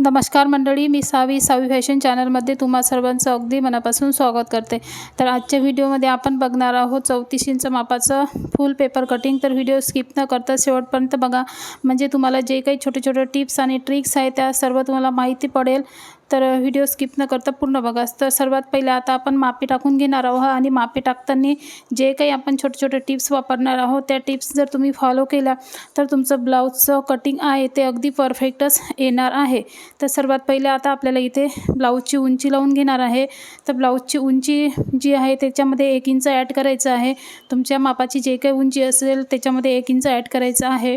नमस्कार मंडळी मी सावी सावी फॅशन चॅनलमध्ये तुम्हा सर्वांचं अगदी मनापासून स्वागत करते. तर आजच्या व्हिडिओमध्ये आपण बघणार आहोत चौतीस इंच मापाचं फुल पेपर कटिंग. तर व्हिडिओ स्किप न करता शेवटपर्यंत बघा. म्हणजे तुम्हाला जे काही छोटे छोटे टिप्स आणि ट्रिक्स आहे त्या सर्व तुम्हाला माहिती पडेल. तर व्हिडिओ स्किप न करता पूर्ण बघा. तर सर्वात पहिले आता आपण मापी टाकून घेणार आहोत आणि मापी टाकताना जे काही आपण छोटे छोटे टिप्स वापरणार आहोत त्या टिप्स जर तुम्ही फॉलो केल्या तर तुमचं ब्लाऊजचं कटिंग आहे ते अगदी परफेक्टच येणार आहे. तर सर्वात पहिले आता आपल्याला इथे ब्लाऊजची उंची लावून घेणार आहे. तर ब्लाऊजची उंची जी आहे त्याच्यामध्ये एक इंच ॲड करायचं आहे. तुमच्या मापाची जे काही उंची असेल त्याच्यामध्ये एक इंच ॲड करायचं आहे.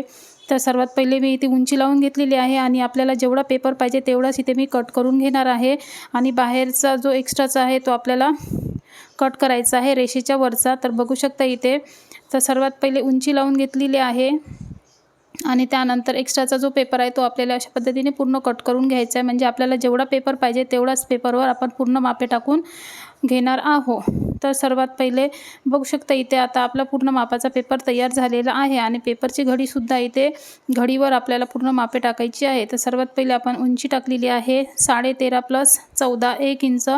तर सर्वात पहिले मी इथे उंची लावून घेतलेली आहे आणि आपल्याला जेवढा पेपर पाहिजे तेवढाच इथे मी कट करून घेणार आहे. आणि बाहेरचा जो एक्स्ट्राचा आहे तो आपल्याला कट करायचा आहे रेषेच्या वरचा. तर बघू शकता इथे तर सर्वात पहिले उंची लावून घेतलेली आहे. आणि त्यानंतर एक्स्ट्राचा जो पेपर आहे तो आपल्याला अशा पद्धतीने पूर्ण कट करून घ्यायचा आहे. म्हणजे आपल्याला जेवढा पेपर पाहिजे तेवढाच पेपरवर आपण पूर्ण मापे टाकून घेणार आहो. तर सर्वात पहिले बघू शकता इथे आता आपला पूर्ण मापाचा पेपर तयार झालेला आहे आणि पेपरची घडीसुद्धा इथे घडीवर आपल्याला पूर्ण मापे टाकायची आहे. तर सर्वात पहिले आपण उंची टाकलेली आहे. साडे तेरा प्लस चौदा एक इंच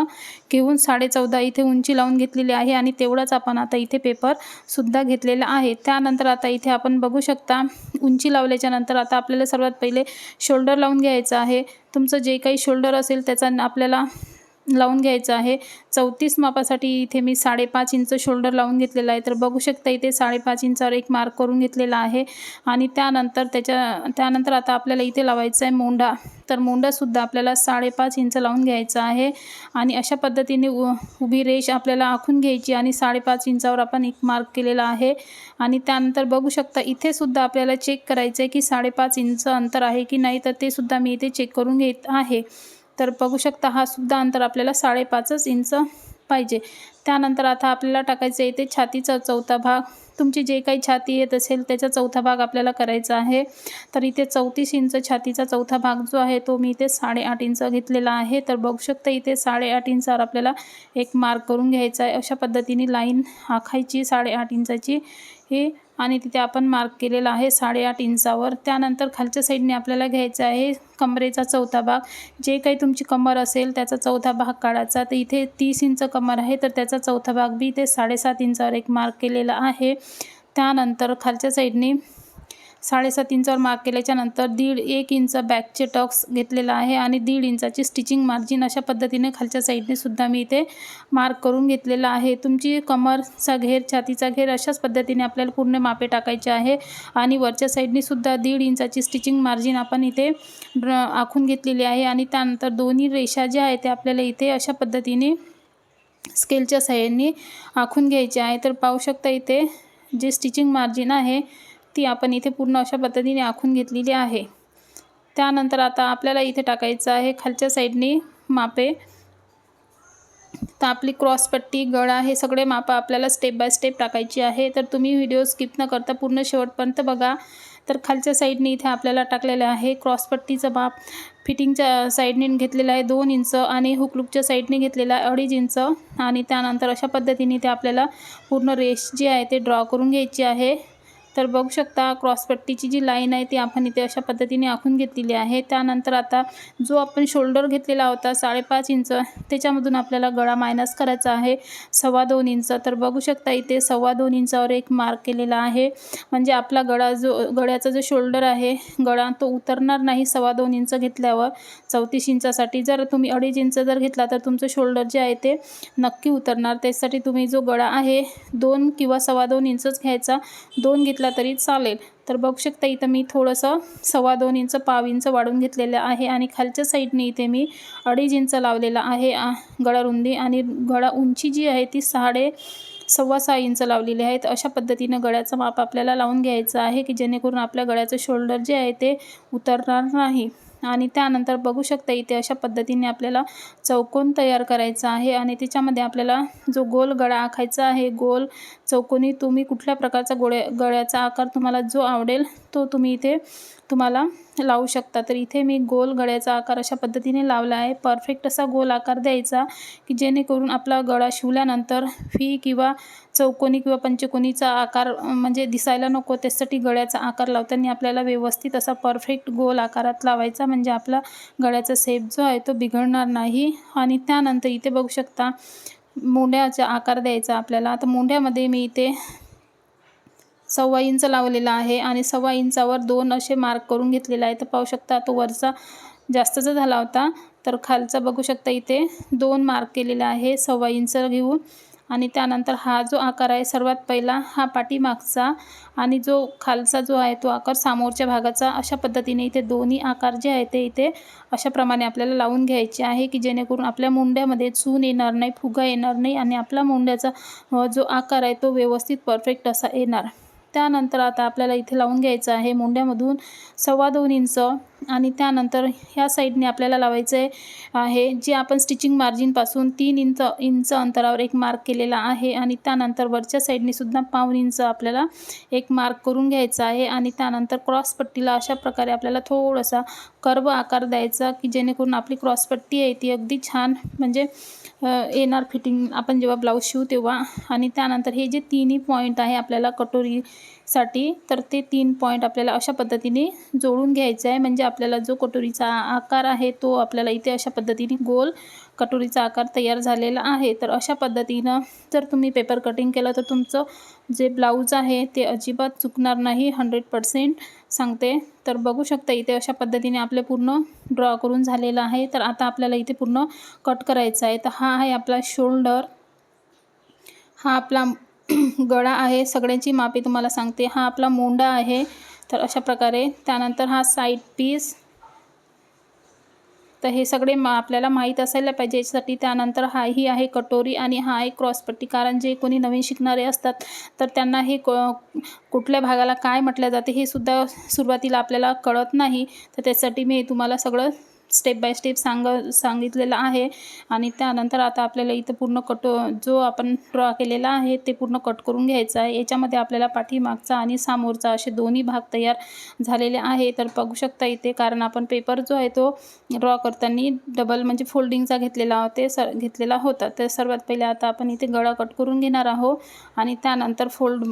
घेऊन साडे चौदा इथे उंची लावून घेतलेली आहे आणि तेवढाच आपण आता इथे पेपरसुद्धा घेतलेला आहे. त्यानंतर आता इथे आपण बघू शकता उंची लावल्याच्या नंतर आता आपल्याला सर्वात पहिले शोल्डर लावून घ्यायचं आहे. तुमचं जे काही शोल्डर असेल त्याचा आपल्याला लावून घ्यायचं आहे. चौतीस मापासाठी इथे मी साडेपाच इंच शोल्डर लावून घेतलेला आहे. तर बघू शकता इथे साडेपाच इंचावर एक मार्क करून घेतलेला आहे. आणि त्यानंतर त्याच्या त्यानंतर आता आपल्याला इथे लावायचं आहे मोंढा. तर मोंडासुद्धा आपल्याला साडेपाच इंच लावून घ्यायचा आहे. आणि अशा पद्धतीने उ उभी रेष आपल्याला आखून घ्यायची आणि साडेपाच इंचावर आपण एक मार्क केलेला आहे. आणि त्यानंतर बघू शकता इथेसुद्धा आपल्याला चेक करायचं आहे की साडेपाच इंच अंतर आहे की नाही तर ते सुद्धा मी इथे चेक करून घेत आहे. तर बघू शकता हा सुद्धा अंतर आपल्याला साडेपाचच इंच पाहिजे. त्यानंतर आता आपल्याला टाकायचं आहे इथे छातीचा चौथा भाग. तुमची जे काही छाती येत असेल त्याचा चौथा भाग आपल्याला करायचा आहे. तर इथे चौतीस इंच छातीचा चौथा भाग जो आहे तो मी इथे साडेआठ इंच घेतलेला आहे. तर बघू शकता इथे साडेआठ इंचावर आपल्याला एक मार्क करून घ्यायचा आहे. अशा पद्धतीने लाईन आखायची साडेआठ इंचाची. हे आणि तिथे आपण मार्क केलेला आहे साडेआठ इंचावर. त्यानंतर खालच्या साईडने आपल्याला घ्यायचा आहे कमरेचा चौथा भाग. जे काही तुमची कमर असेल त्याचा चौथा भाग काढायचा. तर इथे तीस इंच कमर आहे तर त्याचा चौथा भाग बी इथे साडेसात इंचावर एक मार्क केलेला आहे. त्यानंतर खालच्या साईडने साडेसात इंचावर मार्क केल्याच्यानंतर दीड एक इंच बॅकचे टक्स घेतलेला आहे आणि दीड इंचाची स्टिचिंग मार्जिन अशा पद्धतीने खालच्या साईडने सुद्धा मी इथे मार्क करून घेतलेला आहे. तुमची कमरचा घेर छातीचा घेर अशाच पद्धतीने आपल्याला पूर्ण मापे टाकायचे आहे आणि वरच्या साईडने सुद्धा दीड इंचाची स्टिचिंग मार्जिन आपण इथे आखून घेतलेली आहे आणि त्यानंतर दोन्ही रेषा ज्या आहेत त्या आपल्याला इथे अशा पद्धतीने स्केलच्या साह्याने आखून घ्यायचे आहे. तर पाहू शकता इथे जे स्टिचिंग मार्जिन आहे ती आपण इथे पूर्ण अशा पद्धतीने आखून घेतलेली आहे. त्यानंतर आता आपल्याला इथे टाकायचं आहे खालच्या साईडने मापे. तर आपली क्रॉसपट्टी गळा हे सगळे मापं आपल्याला स्टेप बाय स्टेप टाकायची आहे. तर तुम्ही व्हिडिओ स्किप न करता पूर्ण शेवटपर्यंत बघा. तर खालच्या साईडने इथे आपल्याला टाकलेलं आहे क्रॉसपट्टीचं माप. फिटिंगच्या साईडने घेतलेलं आहे दोन इंच आणि हुकलुकच्या साईडने घेतलेला आहे अडीच इंच. आणि त्यानंतर अशा पद्धतीने ते आपल्याला पूर्ण रेश जी आहे ते ड्रॉ करून घ्यायची आहे. तर बघू शकता क्रॉसपट्टीची जी लाईन आहे ती आपण इथे अशा पद्धतीने आखून घेतलेली आहे. त्यानंतर आता जो आपण शोल्डर घेतलेला होता साडेपाच इंच त्याच्यामधून आपल्याला गळा मायनस करायचा आहे सव्वा दोन इंच. तर बघू शकता इथे सव्वा दोन इंचावर एक मार्क केलेला आहे. म्हणजे आपला गळा जो गळ्याचा जो शोल्डर आहे गळा तो उतरणार नाही सव्वा दोन इंच घेतल्यावर. चौतीस इंचासाठी जर तुम्ही अडीच इंच जर घेतला तर तुमचं शोल्डर जे आहे ते नक्की उतरणार. त्यासाठी तुम्ही जो गळा आहे दोन किंवा सव्वा दोन इंचच घ्यायचा. दोन घेतला तरी चालेल. तर बघू शकता इथं मी थोडंसं सव्वा दोन इंच पाव इंच वाढून घेतलेलं आहे आणि खालच्या साईडने इथे मी अडीच इंच लावलेला आहे गळा रुंदी आणि गळा उंची जी आहे ती साडे सव्वा सहा इंच लावलेली आहे. तर अशा पद्धतीनं गळ्याचं माप आपल्याला लावून घ्यायचं आहे की जेणेकरून आपल्या गळ्याचं शोल्डर जे आहे ते उतरणार नाही. आणि त्यानंतर बघू शकता इथे अशा पद्धतीने आपल्याला चौकोन तयार करायचा आहे आणि त्याच्यामध्ये आपल्याला जो गोल गळा आखायचा आहे गोल चौकोनी तुम्ही कुठल्या प्रकारचा गोळ्या गळ्याचा आकार तुम्हाला जो आवडेल तो तुम्ही इथे तुम्हाला लावू शकता. तर इथे मी गोल गळ्याचा आकार अशा पद्धतीने लावला आहे. परफेक्ट असा गोल आकार द्यायचा की जेणेकरून आपला गळा शिवल्यानंतर फी किंवा चौकोनी किंवा पंचकोनीचा आकार म्हणजे दिसायला नको त्यासाठी गळ्याचा आकार लावताना आपल्याला व्यवस्थित असा परफेक्ट गोल आकारात लावायचा. म्हणजे आपला गळ्याचा सेप जो आहे तो बिघडणार नाही. आणि त्यानंतर इथे बघू शकता मुंड्याचा आकार द्यायचा आपल्याला. आता मुंड्यामध्ये मी इथे सव्वा इंच लावलेला आहे आणि सव्वा इंचावर दोन असे मार्क करून घेतलेला आहे तर पाहू शकता तो वरचा जास्तचा झाला होता. तर खालचा बघू शकता इथे दोन मार्क केलेला आहे सव्वा इंच घेऊन. आणि त्यानंतर हा जो आकार आहे सर्वात पहिला हा पाठीमागचा आणि जो खालचा जो आहे तो आकार समोरच्या भागाचा अशा पद्धतीने इथे दोन्ही आकार जे आहे ते इथे अशाप्रमाणे आपल्याला लावून घ्यायचे आहे की जेणेकरून आपल्या मुंड्यामध्ये चून येणार नाही फुगा येणार नाही आणि आपला मुंड्याचा जो आकार आहे तो व्यवस्थित परफेक्ट असा येणार. त्यानंतर आता आपल्याला इथे लावून घ्यायचं आहे. मुंड्यामधून सव्वा दोन इंच आणि त्यानंतर ह्या साईडने आपल्याला लावायचं आहे आहे जे आपण स्टिचिंग मार्जिनपासून तीन इंच इंच अंतरावर एक मार्क केलेला आहे आणि त्यानंतर वरच्या साईडने सुद्धा पाऊन इंच आपल्याला एक मार्क करून घ्यायचा आहे आणि त्यानंतर क्रॉसपट्टीला अशा प्रकारे आपल्याला थोडासा कर्व आकार द्यायचा की जेणेकरून आपली क्रॉसपट्टी आहे ती अगदी छान म्हणजे येणार फिटिंग आपण जेव्हा ब्लाऊज शिवू तेव्हा. आणि त्यानंतर हे जे तिन्ही पॉईंट आहे आपल्याला कटोरीसाठी तर ते तीन पॉईंट आपल्याला अशा पद्धतीने जोडून घ्यायचं आहे. म्हणजे आपल्याला जो कटोरीचा आकार आहे तो आपल्याला इथे अशा पद्धतीने गोल कटोरीचा आकार तयार झालेला आहे. तर अशा पद्धतीनं जर तुम्ही पेपर कटिंग केलं तर तुमचं जे ब्लाऊज आहे ते अजिबात चुकणार नाही हंड्रेड पर्सेंट सांगते. तर बघू शकता इथे अशा पद्धतीने आपले पूर्ण ड्रॉ करून झालेलं आहे. तर आता आपल्याला इथे पूर्ण कट करायचं आहे. तर हा आहे आपला शोल्डर हा आपला गळा आहे. सगळ्यांची मापी तुम्हाला सांगते. हा आपला मोंडा आहे. तर अशा प्रकारे त्यानंतर हा साईड पीस तर हे सगळे मा आपल्याला माहीत असायला पाहिजे. याच्यासाठी त्यानंतर हा ही आहे कटोरी आणि हा आहे क्रॉसपट्टी कारण जे कोणी नवीन शिकणारे असतात तर त्यांना हे कुठल्या भागाला काय म्हटलं जाते हे सुद्धा सुरुवातीला आपल्याला कळत नाही. तर त्यासाठी मी तुम्हाला सगळं स्टेप बाय स्टेप सांग सांगितलेलं आहे. आणि त्यानंतर आता आपल्याला इथं पूर्ण कट जो आपण ड्रॉ केलेला आहे ते पूर्ण कट करून घ्यायचं आहे. याच्यामध्ये आपल्याला पाठीमागचा आणि सामोरचा असे दोन्ही भाग तयार झालेले आहे. तर बघू शकता इथे कारण आपण पेपर जो आहे तो ड्रॉ करताना डबल म्हणजे फोल्डिंगचा घेतलेला ते सर घेतलेला होता. तर सर्वात पहिले आता आपण इथे गळा कट करून घेणार आहोत. आणि त्यानंतर फोल्ड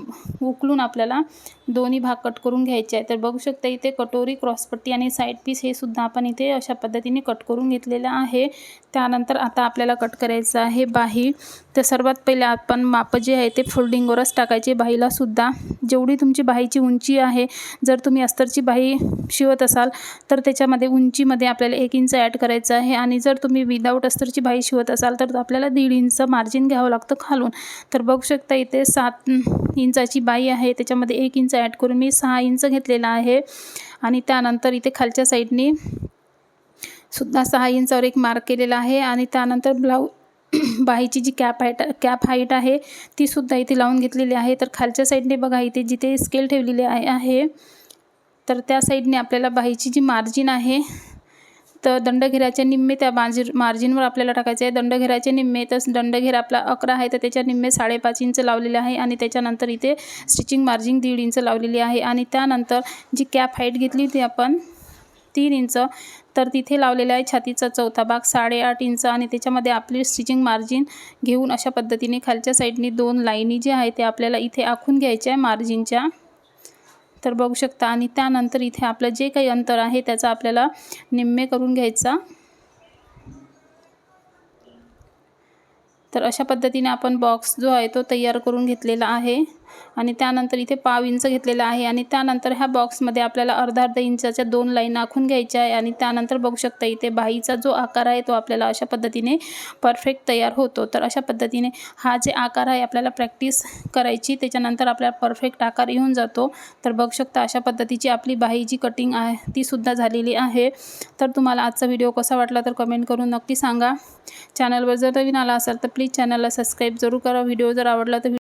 उकलून आपल्याला दोन्ही भाग कट करून घ्यायचे आहे तर बघू शकता इथे कटोरी क्रॉसपट्टी आणि साईड पीस हे सुद्धा आपण इथे अशा पद्धतीने कट करून घेतलेलं आहे. त्यानंतर आता आपल्याला कट करायचं आहे बाही. तर सर्वात पहिले आपण माप जे आहे ते फोल्डिंगवरच टाकायचे. बाहीलासुद्धा जेवढी तुमची बाहीची उंची आहे जर तुम्ही अस्तरची बाही शिवत असाल तर त्याच्यामध्ये उंचीमध्ये आपल्याला एक इंच ॲड करायचं आहे. आणि जर तुम्ही विदाऊट अस्तरची बाही शिवत असाल तर आपल्याला दीड इंच मार्जिन घ्यावं लागतं खालून. तर बघू शकता इथे सात इंचाची बाई आहे. त्याच्यामध्ये एक इंच ॲड करून मी सहा इंच घेतलेला आहे. आणि त्यानंतर इथे खालच्या साईडनी सुद्धा सहा इंचावर एक मार्क केलेला आहे आणि त्यानंतर ब्लाऊ बाहीची जी कॅप हाईट कॅप हाईट आहे तीसुद्धा इथे लावून घेतलेली आहे. तर खालच्या साईडने बघा इथे जिथे स्केल ठेवलेली आहे आहे तर त्या साईडने आपल्याला बाहीची जी मार्जिन आहे तर दंडघेराच्या निम्मे त्या मार्जिन मार्जिनवर आपल्याला टाकायचं आहे. दंडघेराचे निम्मे तर दंडघेर आपला अकरा आहे तर त्याच्या निम्मे साडेपाच इंच लावलेले आहे आणि त्याच्यानंतर इथे स्टिचिंग मार्जिन दीड इंच लावलेली आहे. आणि त्यानंतर जी कॅप हाईट घेतली होती आपण तीन इंच. तर तिथे लावलेला आहे छातीचा चौथा भाग साडेआठ इंच आणि त्याच्यामध्ये आपली स्टिचिंग मार्जिन घेऊन अशा पद्धतीने खालच्या साईडनी दोन लाईनी जे आहे ते आपल्याला इथे आखून घ्यायच्या आहे मार्जिनच्या तर बघू शकता आणि त्यानंतर इथे आपलं जे काही अंतर आहे त्याचा आपल्याला निम्मे करून घ्यायचा. तर अशा पद्धतीने आपण बॉक्स जो आहे तो तयार करून घेतलेला आहे. आणि त्यानंतर इथे पाव इंच घेतलेला आहे आणि त्यानंतर ह्या बॉक्समध्ये आपल्याला अर्धा अर्धा इंचाच्या दोन लाईन आखून घ्यायच्या आहे आणि त्यानंतर बघू शकता इथे बाहीचा जो आकार आहे तो आपल्याला अशा पद्धतीने परफेक्ट तयार होतो. तर अशा पद्धतीने हा जे आकार आहे आपल्याला प्रॅक्टिस करायची त्याच्यानंतर आपल्याला परफेक्ट आकार येऊन जातो. तर बघू शकता अशा पद्धतीची आपली बाही जी कटिंग आहे तीसुद्धा झालेली आहे. तर तुम्हाला आजचा व्हिडिओ कसा वाटला तर कमेंट करून नक्की सांगा. चॅनलवर जर नवीन आला असाल तर प्लीज चॅनलला सबस्क्राईब जरूर करा. व्हिडिओ जर आवडला तर